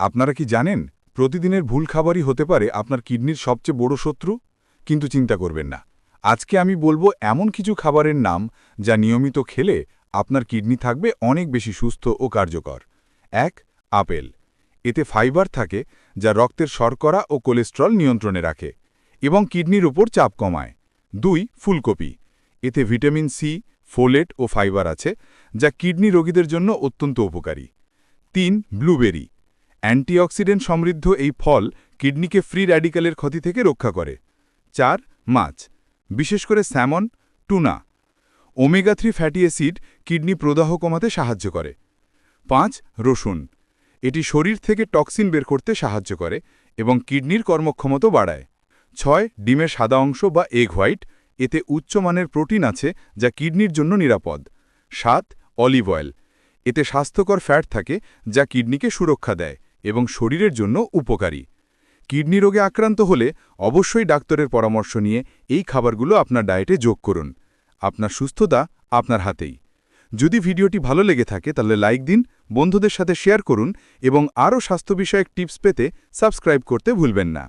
আপনারা কি জানেন, প্রতিদিনের ভুল খাবারই হতে পারে আপনার কিডনির সবচেয়ে বড় শত্রু? কিন্তু চিন্তা করবেন না। আজকে আমি বলব এমন কিছু খাবারের নাম যা নিয়মিত খেলে আপনার কিডনি থাকবে অনেক বেশি সুস্থ ও কার্যকর। এক, আপেল। এতে ফাইবার থাকে যা রক্তের শর্করা ও কোলেস্ট্রল নিয়ন্ত্রণে রাখে এবং কিডনির উপর চাপ কমায়। দুই, ফুলকপি। এতে ভিটামিন সি, ফোলেট ও ফাইবার আছে যা কিডনি রোগীদের জন্য অত্যন্ত উপকারী। তিন, ব্লুবেরি। অ্যান্টিঅক্সিডেন্ট সমৃদ্ধ এই ফল কিডনিকে ফ্রি র্যাডিক্যালের ক্ষতি থেকে রক্ষা করে। চার, মাছ। বিশেষ করে salmon, tuna. Omega three fatty acid kidney প্রদাহ কমাতে সাহায্য করে। পাঁচ, রসুন। এটি শরীর থেকে টক্সিন বের করতে সাহায্য করে এবং কিডনির কর্মক্ষমতা বাড়ায়। ছয়, ডিমের সাদা অংশ বা এগ হোয়াইট। এতে উচ্চমানের প্রোটিন আছে যা কিডনির জন্য নিরাপদ। সাত, অলিভ অয়েল। এতে স্বাস্থ্যকর ফ্যাট থাকে যা কিডনিকে সুরক্ষা দেয়। এবং শরীরের জন্য উপকারী। কিডনি রোগে আক্রান্ত হলে অবশ্যই ডাক্তারের পরামর্শ নিয়ে এই খাবারগুলো আপনার ডায়েটে যোগ করুন। আপনার সুস্থতা আপনার হাতেই। যদি ভিডিওটি ভালো লেগে থাকে তাহলে লাইক দিন, বন্ধুদের সাথে শেয়ার করুন এবং আরও স্বাস্থ্য বিষয়ক টিপস পেতে সাবস্ক্রাইব করতে ভুলবেন না।